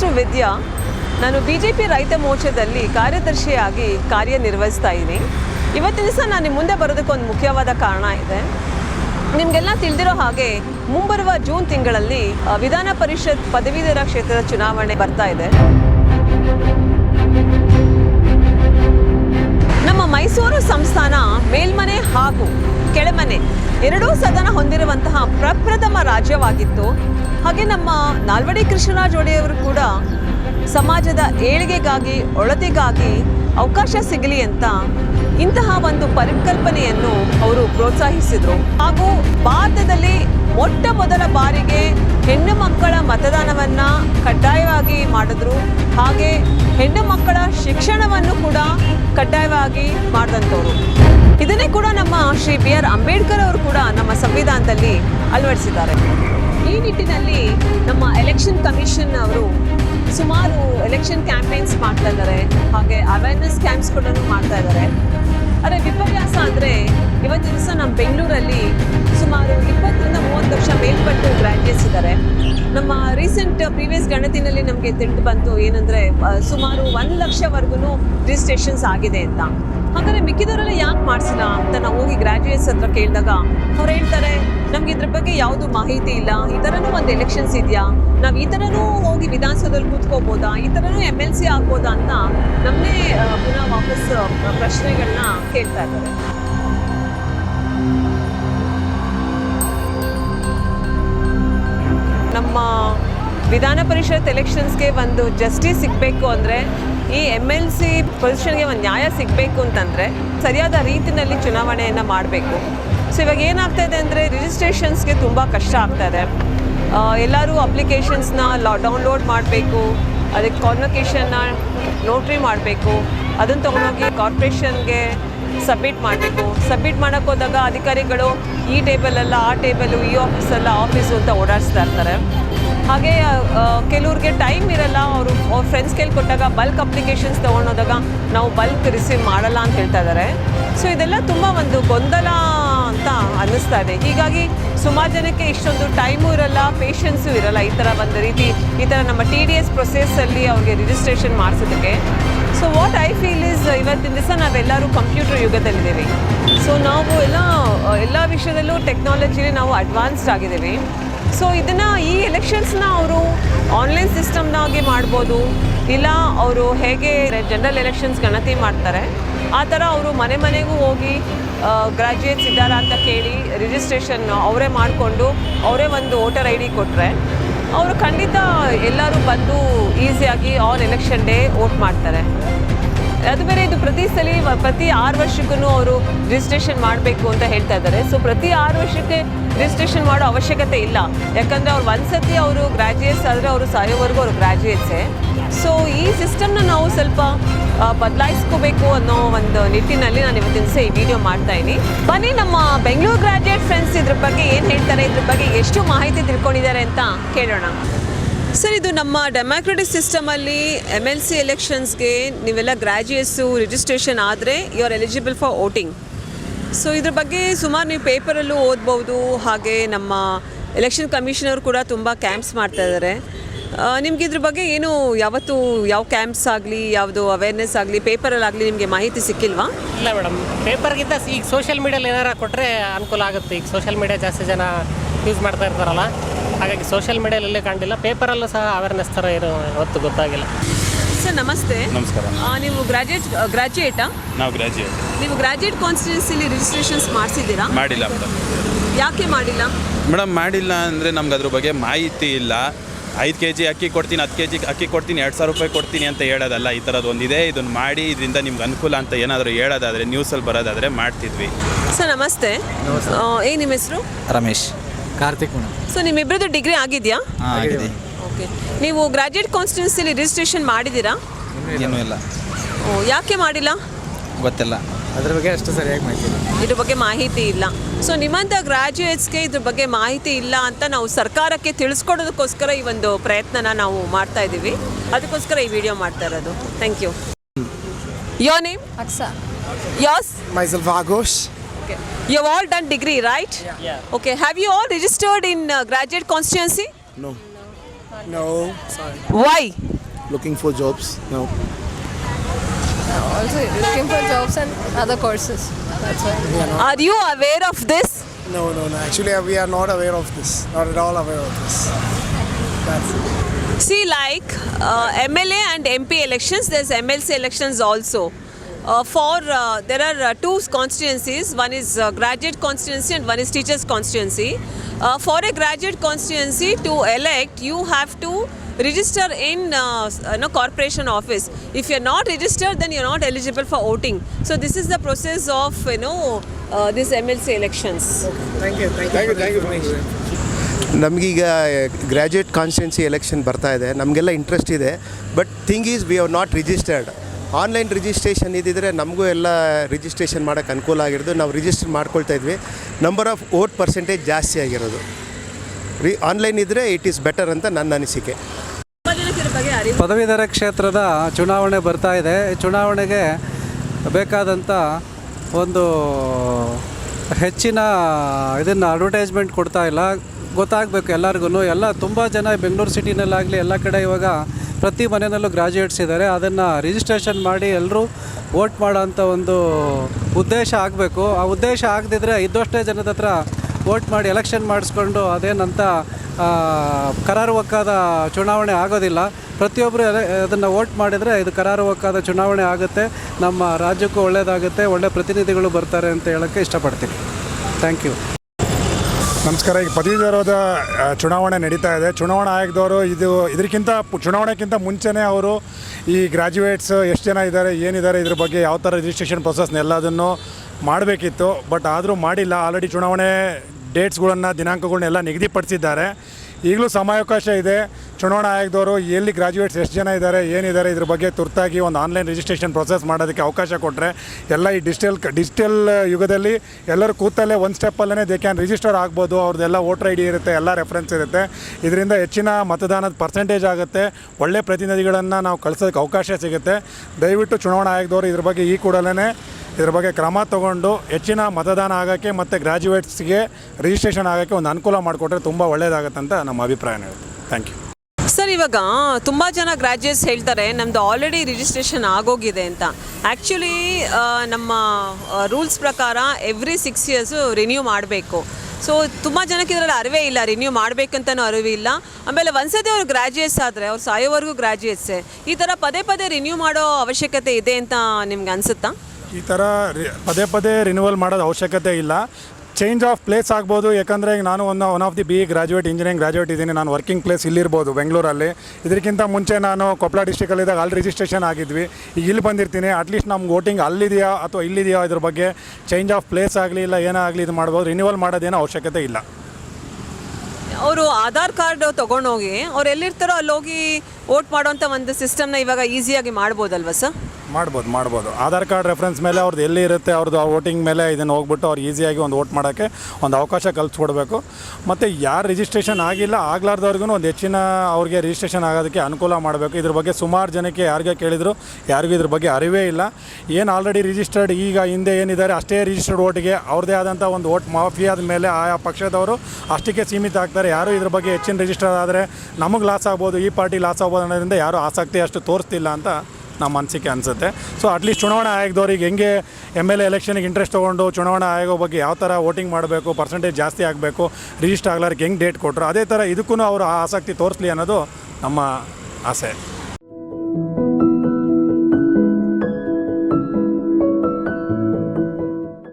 ಹೆಸರು ವಿದ್ಯಾ. ನಾನು B J P ರೈತ ಮೋರ್ಚಾದಲ್ಲಿ ಕಾರ್ಯದರ್ಶಿಯಾಗಿ ಕಾರ್ಯನಿರ್ವಹಿಸ್ತಾ ಇದ್ದೀನಿ. ಇವತ್ತಿನ ದಿವಸ ನಾನು ನಿಮ್ಮ ಮುಂದೆ ಬರೋದಕ್ಕೆ ಒಂದು ಮುಖ್ಯವಾದ ಕಾರಣ ಇದೆ. ನಿಮಗೆಲ್ಲ ತಿಳಿದಿರೋ ಹಾಗೆ ಮುಂಬರುವ ಜೂನ್ ತಿಂಗಳಲ್ಲಿ ವಿಧಾನ ಪರಿಷತ್ ಪದವೀಧರ ಕ್ಷೇತ್ರದ ಚುನಾವಣೆ ಬರ್ತಾ ಇದೆ. ಎರಡೂ ಸದನ ಹೊಂದಿರುವಂತಹ ಪ್ರಪ್ರಥಮ ರಾಜ್ಯವಾಗಿತ್ತು. ಹಾಗೆ ನಮ್ಮ ನಾಲ್ವಡಿ ಕೃಷ್ಣರಾಜ ಒಡೆಯವರು ಕೂಡ ಸಮಾಜದ ಏಳಿಗೆಗಾಗಿ, ಒಳತಿಗಾಗಿ ಅವಕಾಶ ಸಿಗಲಿ ಅಂತ ಇಂತಹ ಒಂದು ಪರಿಕಲ್ಪನೆಯನ್ನು ಅವರು ಪ್ರೋತ್ಸಾಹಿಸಿದರು. ಹಾಗೂ ಭಾರತದಲ್ಲಿ ಮೊಟ್ಟ ಮೊದಲ ಬಾರಿಗೆ ಹೆಣ್ಣು ಮಕ್ಕಳ ಮತದಾನವನ್ನು ಕಡ್ಡಾಯವಾಗಿ ಮಾಡಿದ್ರು. ಹಾಗೆ ಹೆಣ್ಣು ಮಕ್ಕಳ ಶಿಕ್ಷಣವನ್ನು ಕೂಡ ಕಡ್ಡಾಯವಾಗಿ ಮಾಡಿದಂಥವ್ರು. ಇದನ್ನೇ ಕೂಡ ನಮ್ಮ ಶ್ರೀ ಬಿ ಆರ್ ಅಂಬೇಡ್ಕರ್ ಅವರು ಕೂಡ ನಮ್ಮ ಸಂವಿಧಾನದಲ್ಲಿ ಅಳವಡಿಸಿದ್ದಾರೆ. ಈ ನಿಟ್ಟಿನಲ್ಲಿ ನಮ್ಮ ಎಲೆಕ್ಷನ್ ಕಮಿಷನ್ ಅವರು ಸುಮಾರು ಎಲೆಕ್ಷನ್ ಕ್ಯಾಂಪೇನ್ಸ್ ಮಾಡ್ತಾ ಇದ್ದಾರೆ. ಹಾಗೆ ಅವೇರ್ನೆಸ್ ಕ್ಯಾಂಪ್ಸ್ ಕೂಡ ಮಾಡ್ತಾ ಇದ್ದಾರೆ. ಆದರೆ ವಿಪರ್ಯಾಸ ಅಂದರೆ ಇವತ್ತಿನ ದಿವಸ ನಮ್ಮ ಬೆಂಗಳೂರಲ್ಲಿ ಸುಮಾರು ಇಪ್ಪತ್ತರಿಂದ ಮೂವತ್ತು ಲಕ್ಷ ಮೇಲ್ಪಟ್ಟು ಗ್ರ್ಯಾಜುಯೇಟ್ಸ್ ಇದ್ದಾರೆ ನಮ್ಮ ರೀಸೆಂಟ್ ಪ್ರೀವಿಯಸ್ ಗಣತಿನಲ್ಲಿ ನಮಗೆ ತಿಳಿದು ಬಂತು ಏನಂದ್ರೆ ಸುಮಾರು ಒಂದು ಲಕ್ಷವರೆಗೂ ರಿಜಿಸ್ಟ್ರೇಷನ್ಸ್ ಆಗಿದೆ ಅಂತ. ಹಾಗಾದ್ರೆ ಮಿಕ್ಕಿದವರೆಲ್ಲ ಯಾಕೆ ಮಾಡಿಸಿಲ್ಲ ಅಂತ ನಾವು ಹೋಗಿ ಗ್ರಾಜ್ಯುಯೇಟ್ಸ್ ಹತ್ರ ಕೇಳಿದಾಗ ಅವ್ರು ಹೇಳ್ತಾರೆ, ನಮ್ಗೆ ಇದ್ರ ಬಗ್ಗೆ ಯಾವುದು ಮಾಹಿತಿ ಇಲ್ಲ. ಈ ಥರನೂ ಒಂದು ಎಲೆಕ್ಷನ್ಸ್ ಇದೆಯಾ? ನಾವು ಈ ಥರನೂ ಹೋಗಿ ವಿಧಾನಸೌಧದಲ್ಲಿ ಕೂತ್ಕೋಬೋದಾ ಈ ಥರನೂ ಎಂ ಎಲ್ ಸಿ ಆಗ್ಬೋದಾ? ಅಂತ ನಮ್ಮನ್ನೇ ಪುನಃ ವಾಪಸ್ ಪ್ರಶ್ನೆಗಳನ್ನ ಕೇಳ್ತಾ ಇದ್ದಾರೆ. ವಿಧಾನ ಪರಿಷತ್ ಎಲೆಕ್ಷನ್ಸ್ಗೆ ಒಂದು ಜಸ್ಟಿಸ್ ಸಿಗಬೇಕು ಅಂದರೆ ಈ ಎಂ ಎಲ್ ಸಿ ಪೊಸಿಷನ್ಗೆ ಒಂದು ನ್ಯಾಯ ಸಿಗಬೇಕು ಅಂತಂದರೆ ಸರಿಯಾದ ರೀತಿಯಲ್ಲಿ ಚುನಾವಣೆಯನ್ನು ಮಾಡಬೇಕು. ಸೊ ಇವಾಗ ಏನಾಗ್ತಾ ಇದೆ ಅಂದರೆ ರಿಜಿಸ್ಟ್ರೇಷನ್ಸ್ಗೆ ತುಂಬ ಕಷ್ಟ ಆಗ್ತಾ ಇದೆ. ಎಲ್ಲರೂ ಅಪ್ಲಿಕೇಶನ್ಸ್ನ ಲಾ ಡೌನ್ಲೋಡ್ ಮಾಡಬೇಕು, ಅದಕ್ಕೆ ಕಾನ್ವೊಕೇಶನ್ನ ನೋಟ್ರಿ ಮಾಡಬೇಕು, ಅದನ್ನು ತೊಗೊಂಡೋಗಿ ಕಾರ್ಪೊರೇಷನ್ಗೆ ಸಬ್ಮಿಟ್ ಮಾಡಬೇಕು. ಸಬ್ಮಿಟ್ ಮಾಡೋಕ್ಕೆ ಹೋದಾಗ ಅಧಿಕಾರಿಗಳು ಈ ಟೇಬಲಲ್ಲ ಆ ಟೇಬಲು ಈ ಆಫೀಸಲ್ಲ ಆಫೀಸು ಅಂತ ಓಡಾಡಿಸ್ತಾ ಇರ್ತಾರೆ. ಹಾಗೆ ಕೆಲವ್ರಿಗೆ ಟೈಮ್ ಇರಲ್ಲ, ಅವರು, ಅವ್ರ ಫ್ರೆಂಡ್ಸ್ ಕೇಳಿ ಕೊಟ್ಟಾಗ ಬಲ್ಕ್ ಅಪ್ಲಿಕೇಶನ್ಸ್ ತೊಗೊಂಡೋದಾಗ ನಾವು ಬಲ್ಕ್ ರಿಸೀವ್ ಮಾಡಲ್ಲ ಅಂತ ಹೇಳ್ತಾ ಇದ್ದಾರೆ ಸೊ ಇದೆಲ್ಲ ತುಂಬ ಒಂದು ಗೊಂದಲ ಅಂತ ಅನ್ನಿಸ್ತಾ ಇದೆ. ಹೀಗಾಗಿ ಸುಮಾರು ಜನಕ್ಕೆ ಇಷ್ಟೊಂದು ಟೈಮು ಇರಲ್ಲ ಪೇಷನ್ಸು ಇರಲ್ಲ ಈ ಥರ ಒಂದು ರೀತಿ, ಈ ಥರ ನಮ್ಮ ಟಿ ಡಿ ಎಸ್ ಪ್ರೊಸೆಸ್ಸಲ್ಲಿ ಅವ್ರಿಗೆ registration ಮಾಡಿಸೋದಕ್ಕೆ. So what I feel is ಇವತ್ತಿನ ದಿವಸ ನಾವೆಲ್ಲರೂ ಕಂಪ್ಯೂಟರ್ ಯುಗದಲ್ಲಿದ್ದೀವಿ. ಸೊ ನಾವು ಎಲ್ಲ ಎಲ್ಲ ವಿಷಯದಲ್ಲೂ ಟೆಕ್ನಾಲಜಿಲಿ ನಾವು ಅಡ್ವಾನ್ಸ್ಡ್ ಆಗಿದ್ದೀವಿ. ಸೊ ಇದನ್ನು ಈ ಎಲೆಕ್ಷನ್ಸ್ನ ಅವರು ಆನ್ಲೈನ್ ಸಿಸ್ಟಮ್ನಾಗೆ ಮಾಡ್ಬೋದು. ಇಲ್ಲ, ಅವರು ಹೇಗೆ ಜನರಲ್ ಎಲೆಕ್ಷನ್ಸ್ ಗಣತಿ ಮಾಡ್ತಾರೆ. ಆ ಥರ ಅವರು ಮನೆ ಮನೆಗೂ ಹೋಗಿ ಗ್ರಾಜ್ಯುಯೇಟ್ಸ್ ಇದ್ದಾರಾ ಅಂತ ಕೇಳಿ ರಿಜಿಸ್ಟ್ರೇಷನ್ ಅವರೇ ಮಾಡಿಕೊಂಡು ಅವರೇ ಒಂದು ವೋಟರ್ ಐ ಡಿ ಕೊಟ್ಟರೆ ಅವರು ಖಂಡಿತ ಎಲ್ಲರೂ ಬಂದು ಈಸಿಯಾಗಿ ಆನ್ ಎಲೆಕ್ಷನ್ ಡೇ ವೋಟ್ ಮಾಡ್ತಾರೆ. ಅದು ಬೇರೆ ಇದು ಪ್ರತಿ ಸಲ ಪ್ರತಿ ಆರು ವರ್ಷಕ್ಕೂ ಅವರು ರಿಜಿಸ್ಟ್ರೇಷನ್ ಮಾಡಬೇಕು ಅಂತ ಹೇಳ್ತಾ ಇದ್ದಾರೆ. ಸೊ ಪ್ರತಿ ಆರು ವರ್ಷಕ್ಕೆ ರಿಜಿಸ್ಟ್ರೇಷನ್ ಮಾಡೋ ಅವಶ್ಯಕತೆ ಇಲ್ಲ. ಯಾಕಂದರೆ ಅವ್ರು ಒಂದ್ಸತಿ ಅವರು ಗ್ರ್ಯಾಜುಯೇಟ್ಸ್ ಆದರೆ ಅವರು ಸಾಯೋವರೆಗೂ ಅವರು ಗ್ರ್ಯಾಜುಯೇಟ್ಸೇ ಸೊ ಈ ಸಿಸ್ಟಮ್ನ ನಾವು ಸ್ವಲ್ಪ ಬದಲಾಯಿಸ್ಕೋಬೇಕು ಅನ್ನೋ ಒಂದು ನಿಟ್ಟಿನಲ್ಲಿ ನಾನು ಇವತ್ತಿನ ಸಹ ಈ ವಿಡಿಯೋ ಮಾಡ್ತಾ ಇದ್ದೀನಿ ಬನ್ನಿ, ನಮ್ಮ ಬೆಂಗಳೂರು ಗ್ರಾಜ್ಯುಯೇಟ್ ಫ್ರೆಂಡ್ಸ್ ಇದ್ರ ಬಗ್ಗೆ ಏನು ಹೇಳ್ತಾರೆ, ಇದ್ರ ಬಗ್ಗೆ ಎಷ್ಟು ಮಾಹಿತಿ ತಿಳ್ಕೊಂಡಿದ್ದಾರೆ ಅಂತ ಕೇಳೋಣ. ಸರ್, ಇದು ನಮ್ಮ ಡೆಮಾಕ್ರೆಟಿಕ್ ಸಿಸ್ಟಮಲ್ಲಿ ಎಂ ಎಲ್ ಸಿ ಎಲೆಕ್ಷನ್ಸ್ಗೆ ನೀವೆಲ್ಲ ಗ್ರ್ಯಾಜುಯೇಟ್ಸು ರಿಜಿಸ್ಟ್ರೇಷನ್ ಆದರೆ you are eligible for voting so ಇದ್ರ ಬಗ್ಗೆ ಸುಮಾರು ನೀವು ಪೇಪರಲ್ಲೂ ಓದ್ಬೋದು, ಹಾಗೆ ನಮ್ಮ ಎಲೆಕ್ಷನ್ ಕಮಿಷನರ್ ಕೂಡ ತುಂಬ ಕ್ಯಾಂಪ್ಸ್ ಮಾಡ್ತಾ ಇದ್ದಾರೆ ನಿಮ್ಗೆ ಇದ್ರ ಬಗ್ಗೆ ಏನು ಯಾವತ್ತು ಯಾವ ಕ್ಯಾಂಪ್ಸ್ ಆಗಲಿ, ಯಾವುದು ಅವೇರ್ನೆಸ್ ಆಗಲಿ ಪೇಪರಲ್ಲಾಗಲಿ ನಿಮಗೆ ಮಾಹಿತಿ ಸಿಕ್ಕಿಲ್ವಾ? ಇಲ್ಲ ಮೇಡಮ್ ಪೇಪರ್ಗಿಂತ ಈಗ ಸೋಷಿಯಲ್ ಮೀಡಿಯಲ್ಲಿ ಏನಾರ ಕೊಟ್ಟರೆ ಅನುಕೂಲ ಆಗುತ್ತೆ. ಈಗ ಸೋಷಿಯಲ್ ಮೀಡಿಯಾ ಜಾಸ್ತಿ ಜನ ಯೂಸ್ ಮಾಡ್ತಾ ಇರ್ತಾರಲ್ಲ. ಹಾಗಾಗಿ ಸೋಷಿಯಲ್ ಮೀಡಿಯಲ್ಲಿ ಕಾಣಲಿಲ್ಲ. ಪೇಪರಲ್ಲೂ ಸಹ ಅವೇರ್ನೆಸ್ ಥರ ಇರೋ ಹೊತ್ತು ಗೊತ್ತಾಗಿಲ್ಲ. ಸರ್ ನಮಸ್ತೆ. ನಮಸ್ಕಾರ. ನೀವು ಗ್ರಾಜುಯೇಟ್ ಗ್ರಾಜುಯೇಟಾ ನಾವು ಗ್ರಾಜುಯೇಟ್ ನೀವು ಗ್ರಾಜುಯೇಟ್ ಕಾನ್ಸ್ಟಿಟ್ಯೂನ್ಸಿಲಿ ರಿಜಿಸ್ಟ್ರೇಷನ್ಸ್ ಮಾಡಿಸಿದ್ದೀರಾ? ಮಾಡಿಲ್ಲ ಮೇಡಮ್. ಯಾಕೆ ಮಾಡಿಲ್ಲ? ಮೇಡಮ್ ಮಾಡಿಲ್ಲ ಅಂದರೆ ನಮ್ಗೆ ಅದ್ರ ಬಗ್ಗೆ ಮಾಹಿತಿ ಇಲ್ಲ. ಐದು ಕೆ ಜಿ ಅಕ್ಕಿ ಕೊಡ್ತೀನಿ ಹತ್ತು ಕೆ ಜಿ ಅಕ್ಕಿ ಕೊಡ್ತೀನಿ ಎರಡು ಸಾವಿರ ರೂಪಾಯಿ ಕೊಡ್ತೀನಿ ಅಂತ ಹೇಳೋದಲ್ಲ ಈ ಥರದ್ದು ಒಂದಿದೆ ಇದನ್ನು ಮಾಡಿ ಇದರಿಂದ ನಿಮ್ಗೆ ಅನುಕೂಲ ಅಂತ ಏನಾದರೂ ಹೇಳೋದಾದರೆ ನ್ಯೂಸಲ್ಲಿ ಬರೋದಾದರೆ ಮಾಡ್ತಿದ್ವಿ. ಸರ್ ನಮಸ್ತೆ. ಏನು ನಿಮ್ಮ ಹೆಸರು? ರಮೇಶ್. ಕಾರ್ತಿಕ್ ಮೇಡಮ್. ಸೊ ನಿಮ್ಮಿಬ್ಬರದ್ದು ಡಿಗ್ರಿ ಆಗಿದೆಯಾ? ಹಾಂ ಆಗಿದೆ. ಓಕೆ ನೀವು ಗ್ರಾಜ್ಯುಯೇಟ್ ಕಾನ್ಸ್ಟಿಟ್ಯೂನ್ಸಿಲಿ ರಿಜಿಸ್ಟ್ರೇಷನ್ ಮಾಡಿದ್ದೀರಾ? ಏನೂ ಇಲ್ಲ. ಓ, ಯಾಕೆ ಮಾಡಿಲ್ಲ? ಗೊತ್ತಿಲ್ಲ. ಅದ್ರ ಬಗ್ಗೆ ಅಷ್ಟು ಸರಿಯಾಗಿ ಮಾಹಿತಿ ಇಲ್ಲ. ಇದ್ರ ಬಗ್ಗೆ ಮಾಹಿತಿ ಇಲ್ಲ. ಸೊ ನಿಮ್ಮಂಥ ಗ್ರಾಜುಯೇಟ್ಸ್ಗೆ ಇದ್ರ ಬಗ್ಗೆ ಮಾಹಿತಿ ಇಲ್ಲ ಅಂತ ನಾವು ಸರ್ಕಾರಕ್ಕೆ ತಿಳಿಸ್ಕೊಡೋದಕ್ಕೋಸ್ಕರ ಈ ಒಂದು ಪ್ರಯತ್ನನ ನಾವು ಮಾಡ್ತಾ ಇದ್ದೀವಿ. ಅದಕ್ಕೋಸ್ಕರ ಈ ವಿಡಿಯೋ ಮಾಡ್ತಾ ಇರೋದು. Thank you your name Aksa. Yours Myself Aghosh. Okay. You've all done degree, right? Yeah. yeah. Okay. Have you all registered in uh, graduate constituency? No. No. Sorry. Why? Looking for jobs. No. Also looking for jobs and other courses. That's why. Are. Are you aware of this? No, no, no. Actually, we are not aware of this. Not at all aware of this. That's it. See, like uh, MLA and MP elections, there's MLC elections also. Uh, for uh, there are uh, two constituencies. One is uh, graduate constituency and one is teachers constituency. Uh, for a graduate constituency to elect, you have to register in uh, you know, corporation office. If you're not registered, then you're not eligible for voting. So this is the process of you know uh, this MLC elections. okay. Thank you. Thank you. Thank you. Thank you. ನಮಗೀಗ graduate constituency election ಬರ್ತಾ ಇದೆ ನಮಗೆಲ್ಲ interest ಇದೆ but thing is we have not registered online registration ಇದ್ದಿದ್ರೆ ನಮಗೂ ಎಲ್ಲ registration ಮಾಡೋಕ್ಕೆ ಅನುಕೂಲ ಆಗಿರೋದು. ನಾವು ರಿಜಿಸ್ಟರ್ ಮಾಡ್ಕೊಳ್ತಾ ಇದ್ವಿ. ನಂಬರ್ ಆಫ್ ಓಟ್ ಪರ್ಸೆಂಟೇಜ್ ಜಾಸ್ತಿ ಆಗಿರೋದು. ರಿ, ಆನ್ಲೈನ್ ಇದ್ದರೆ ಇಟ್ ಈಸ್ ಬೆಟರ್ ಅಂತ ನನ್ನ ಅನಿಸಿಕೆ. ಪದವೀಧರ ಕ್ಷೇತ್ರದ ಚುನಾವಣೆ ಬರ್ತಾ ಇದೆ. ಚುನಾವಣೆಗೆ ಬೇಕಾದಂಥ ಒಂದು ಹೆಚ್ಚಿನ ಇದನ್ನು ಅಡ್ವರ್ಟೈಸ್ಮೆಂಟ್ ಕೊಡ್ತಾ ಇಲ್ಲ. ಗೊತ್ತಾಗಬೇಕು ಎಲ್ಲರಿಗೂ ಎಲ್ಲ ತುಂಬ ಜನ ಬೆಂಗಳೂರು ಸಿಟಿನಲ್ಲಾಗಲಿ ಎಲ್ಲ ಕಡೆ ಇವಾಗ ಪ್ರತಿ ಮನೆಯಲ್ಲೂ ಗ್ರಾಜುಯೇಟ್ಸ್ ಇದ್ದಾರೆ ಅದನ್ನು ರಿಜಿಸ್ಟ್ರೇಷನ್ ಮಾಡಿ ಎಲ್ಲರೂ ವೋಟ್ ಮಾಡೋಂಥ ಒಂದು ಉದ್ದೇಶ ಆಗಬೇಕು. ಆ ಉದ್ದೇಶ ಆಗದಿದ್ದರೆ ಇದ್ದಷ್ಟೇ ಜನದ ಹತ್ರ ವೋಟ್ ಮಾಡಿ ಎಲೆಕ್ಷನ್ ಮಾಡಿಸ್ಕೊಂಡು ಅದೇನಂತ ಕರಾರು ಕರಾರುವಕ್ಕಾದ ಚುನಾವಣೆ ಆಗೋದಿಲ್ಲ. ಪ್ರತಿಯೊಬ್ಬರು ಅದನ್ನು ವೋಟ್ ಮಾಡಿದರೆ ಇದು ಕರಾರುವಕ್ಕಾದ ಚುನಾವಣೆ ಆಗುತ್ತೆ. ನಮ್ಮ ರಾಜ್ಯಕ್ಕೂ ಒಳ್ಳೆಯದಾಗುತ್ತೆ ಒಳ್ಳೆ ಪ್ರತಿನಿಧಿಗಳು ಬರ್ತಾರೆ ಅಂತ ಹೇಳೋಕ್ಕೆ ಇಷ್ಟಪಡ್ತೀನಿ. ಥ್ಯಾಂಕ್ ಯು ನಮಸ್ಕಾರ, ಈಗ ಪದವೀಧರದ ಚುನಾವಣೆ ನಡೀತಾ ಇದೆ. ಚುನಾವಣಾ ಆಯೋಗದವರು ಇದು ಇದಕ್ಕಿಂತ ಚುನಾವಣೆಗಿಂತ ಮುಂಚೆನೇ ಅವರು ಈ ಗ್ರ್ಯಾಜುಯೇಟ್ಸ್ ಎಷ್ಟು ಜನ ಇದ್ದಾರೆ, ಏನಿದ್ದಾರೆ, ಇದ್ರ ಬಗ್ಗೆ ಯಾವ ಥರ ರಿಜಿಸ್ಟ್ರೇಷನ್ ಪ್ರೊಸೆಸ್ನ ಎಲ್ಲದನ್ನು ಮಾಡಬೇಕಿತ್ತು. ಬಟ್ ಆದರೂ ಮಾಡಿಲ್ಲ. ಆಲ್ರೆಡಿ ಚುನಾವಣೆ ಡೇಟ್ಸ್ಗಳನ್ನು ದಿನಾಂಕಗಳನ್ನೆಲ್ಲ ನಿಗದಿಪಡಿಸಿದ್ದಾರೆ. ಈಗಲೂ ಸಮಯಾವಕಾಶ ಇದೆ. ಚುನಾವಣಾ ಆಯೋಗದವರು ಎಲ್ಲಿ ಗ್ರಾಜ್ಯುಯೇಟ್ಸ್ ಎಷ್ಟು ಜನ ಇದ್ದಾರೆ, ಏನಿದ್ದಾರೆ, ಇದ್ರ ಬಗ್ಗೆ ತುರ್ತಾಗಿ ಒಂದು ಆನ್ಲೈನ್ ರಿಜಿಸ್ಟ್ರೇಷನ್ ಪ್ರೊಸೆಸ್ ಮಾಡೋದಕ್ಕೆ ಅವಕಾಶ ಕೊಟ್ಟರೆ ಎಲ್ಲ ಈ ಡಿಜಿಟಲ್ ಡಿಜಿಟಲ್ ಯುಗದಲ್ಲಿ ಎಲ್ಲರೂ ಕೂತಲ್ಲೇ ಒಂದು ಸ್ಟೆಪ್ಪಲ್ಲೇ ದೇ ಕ್ಯಾನ್ ರಿಜಿಸ್ಟರ್ ಆಗ್ಬೋದು. ಅವ್ರದ್ದೆಲ್ಲ ವೋಟರ್ ಐ ಡಿ ಇರುತ್ತೆ, ಎಲ್ಲ ರೆಫರೆನ್ಸ್ ಇರುತ್ತೆ. ಇದರಿಂದ ಹೆಚ್ಚಿನ ಮತದಾನದ ಪರ್ಸೆಂಟೇಜ್ ಆಗುತ್ತೆ. ಒಳ್ಳೆ ಪ್ರತಿನಿಧಿಗಳನ್ನು ನಾವು ಕಳಿಸೋದಕ್ಕೆ ಅವಕಾಶ ಸಿಗುತ್ತೆ. ದಯವಿಟ್ಟು ಚುನಾವಣಾ ಆಯೋಗದವರು ಇದ್ರ ಬಗ್ಗೆ ಈ ಕೂಡಲೇ ಇದ್ರ ಬಗ್ಗೆ ಕ್ರಮ ತಗೊಂಡು ಹೆಚ್ಚಿನ ಮತದಾನ ಆಗೋಕ್ಕೆ ಮತ್ತು ಗ್ರ್ಯಾಜುಯೇಟ್ಸ್ಗೆ ರಿಜಿಸ್ಟ್ರೇಷನ್ ಆಗೋಕ್ಕೆ ಒಂದು ಅನುಕೂಲ ಮಾಡಿಕೊಟ್ರೆ ತುಂಬ ಅಂತ ನಮ್ಮ ಅಭಿಪ್ರಾಯ ಥ್ಯಾಂಕ್ ಯು ಸರ್, ಇವಾಗ ತುಂಬ ಜನ ಗ್ರಾಜ್ಯುಯೇಟ್ಸ್ ಹೇಳ್ತಾರೆ ನಮ್ಮದು ಆಲ್ರೆಡಿ ರಿಜಿಸ್ಟ್ರೇಷನ್ ಆಗೋಗಿದೆ ಅಂತ. ಆ್ಯಕ್ಚುಲಿ ನಮ್ಮ ರೂಲ್ಸ್ ಪ್ರಕಾರ ಎವ್ರಿ ಸಿಕ್ಸ್ ಇಯರ್ಸು ರಿನ್ಯೂ ಮಾಡಬೇಕು. ಸೊ ತುಂಬ ಜನಕ್ಕೆ ಇದರಲ್ಲಿ ಅರಿವೇ ಇಲ್ಲ ರಿನ್ಯೂ ಮಾಡಬೇಕಂತನೂ ಅರಿವಿಲ್ಲ ಆಮೇಲೆ ಒಂದ್ಸತಿ ಅವ್ರು ಗ್ರಾಜ್ಯುಯೇಟ್ಸ್ ಆದರೆ, ಅವ್ರು ಸಾಯೋವರೆಗೂ ಗ್ರಾಜ್ಯುಯೇಟ್ಸೇ ಈ ಥರ ಪದೇ ಪದೇ ರಿನ್ಯೂ ಮಾಡೋ ಅವಶ್ಯಕತೆ ಇದೆ ಅಂತ ನಿಮ್ಗೆ ಅನಿಸುತ್ತಾ? ಈ ಥರ ಪದೇ ಪದೇ ರಿನ್ಯೂವಲ್ ಮಾಡೋದು ಅವಶ್ಯಕತೆ ಇಲ್ಲ. ಚೇಂಜ್ ಆಫ್ ಪ್ಲೇಸ್ ಆಗ್ಬೋದು, ಯಾಕಂದರೆ ಈಗ ನಾನು ಒಂದು one of the B graduate engineering graduate ಇದ್ದೀನಿ. ನಾನು ವರ್ಕಿಂಗ್ ಪ್ಲೇಸ್ ಇಲ್ಲಿರ್ಬೋದು ಬೆಂಗಳೂರಲ್ಲಿ ಇದಕ್ಕಿಂತ ಮುಂಚೆ ನಾನು ಕೊಪ್ಪಳ ಡಿಸ್ಟಿಕಲ್ಲಿದ್ದಾಗ ಅಲ್ಲಿ ರಿಜಿಸ್ಟ್ರೇಷನ್ ಆಗಿದ್ವಿ. ಈಗ ಇಲ್ಲಿ ಬಂದಿರ್ತೀನಿ. ಅಟ್ಲೀಸ್ಟ್ ನಮ್ಗೆ ವೋಟಿಂಗ್ ಅಲ್ಲಿದೆಯಾ ಅಥವಾ ಇಲ್ಲಿದೆಯಾ ಇದ್ರ ಬಗ್ಗೆ ಚೇಂಜ್ ಆಫ್ ಪ್ಲೇಸ್ ಆಗಲಿ ಇಲ್ಲ ಏನೇ ಇದು ಮಾಡ್ಬೋದು. ರಿನ್ಯೂವಲ್ ಮಾಡೋದೇನೋ ಅವಶ್ಯಕತೆ ಇಲ್ಲ. ಅವರು ಆಧಾರ್ ಕಾರ್ಡ್ ತೊಗೊಂಡೋಗಿ ಅವ್ರು ಎಲ್ಲಿರ್ತಾರೋ ಅಲ್ಲಿ ಹೋಗಿ ವೋಟ್ ಮಾಡೋಂಥ ಒಂದು ಸಿಸ್ಟಮ್ನ ಇವಾಗ ಈಸಿಯಾಗಿ ಮಾಡ್ಬೋದಲ್ವ ಸರ್ ಮಾಡ್ಬೋದು ಮಾಡ್ಬೋದು. ಆಧಾರ್ ಕಾರ್ಡ್ ರೆಫರೆನ್ಸ್ ಮೇಲೆ ಅವ್ರದ್ದು ಎಲ್ಲಿ ಇರುತ್ತೆ, ಅವ್ರದ್ದು ವೋಟಿಂಗ್ ಮೇಲೆ ಇದನ್ನು ಹೋಗ್ಬಿಟ್ಟು ಅವ್ರು ಈಸಿಯಾಗಿ ಒಂದು ವೋಟ್ ಮಾಡೋಕ್ಕೆ ಒಂದು ಅವಕಾಶ ಕಲ್ಪಿಸ್ಕೊಡ್ಬೇಕು ಮತ್ತು ಯಾರು ರಿಜಿಸ್ಟ್ರೇಷನ್ ಆಗಿಲ್ಲ ಆಗ್ಲಾರ್ದವ್ರಿಗೂ ಒಂದು ಹೆಚ್ಚಿನ ಅವ್ರಿಗೆ ರಿಜಿಸ್ಟ್ರೇಷನ್ ಆಗೋದಕ್ಕೆ ಅನುಕೂಲ ಮಾಡಬೇಕು. ಇದ್ರ ಬಗ್ಗೆ ಸುಮಾರು ಜನಕ್ಕೆ ಯಾರಿಗೆ ಕೇಳಿದ್ರು, ಯಾರಿಗೂ ಇದ್ರ ಬಗ್ಗೆ ಅರಿವೇ ಇಲ್ಲ. ಏನು ಆಲ್ರೆಡಿ ರಿಜಿಸ್ಟರ್ಡ್ ಈಗ ಹಿಂದೆ ಏನಿದ್ದಾರೆ, ಅಷ್ಟೇ ರಿಜಿಸ್ಟರ್ಡ್ ವೋಟಿಗೆ ಅವ್ರದ್ದೇ ಆದಂಥ ಒಂದು ವೋಟ್ ಮಾಫಿಯಾದ ಮೇಲೆ ಆಯಾ ಪಕ್ಷದವರು ಅಷ್ಟಕ್ಕೆ ಸೀಮಿತ ಆಗ್ತಾರೆ. ಯಾರು ಇದ್ರ ಬಗ್ಗೆ ಹೆಚ್ಚಿನ ರಿಜಿಸ್ಟರ್ ಆದರೆ ನಮಗೆ ಲಾಸ್ ಆಗ್ಬೋದು, ಈ ಪಾರ್ಟಿ ಲಾಸ್ ಆಗ್ಬೋದು ಅನ್ನೋದ್ರಿಂದ ಯಾರೂ ಆಸಕ್ತಿ ಅಷ್ಟು ತೋರಿಸ್ತಿಲ್ಲ ಅಂತ ನಮ್ಮ ಅನಿಸಿಕೆ ಅನಿಸುತ್ತೆ. ಸೊ ಅಟ್ಲೀಸ್ಟ್ ಚುನಾವಣಾ ಆಯೋಗದವ್ರಿಗೆ ಹೆಂಗೆ ಎಂ ಎಲ್ ಎ ಎಲೆಕ್ಷನಿಗೆ ಇಂಟ್ರೆಸ್ಟ್ ತೊಗೊಂಡು ಚುನಾವಣಾ ಆಯೋಗ ಬಗ್ಗೆ ಯಾವ ಥರ ವೋಟಿಂಗ್ ಮಾಡಬೇಕು ಪರ್ಸೆಂಟೇಜ್ ಜಾಸ್ತಿ ಆಗಬೇಕು ರಿಜಿಸ್ಟರ್ ಆಗ್ಲಾರ್ಗೆ ಹೆಂಗೆ ಡೇಟ್ ಕೊಟ್ಟರು ಅದೇ ಥರ ಇದಕ್ಕೂ ಅವರು ಆಸಕ್ತಿ ತೋರಿಸ್ಲಿ ಅನ್ನೋದು ನಮ್ಮ ಆಸೆ.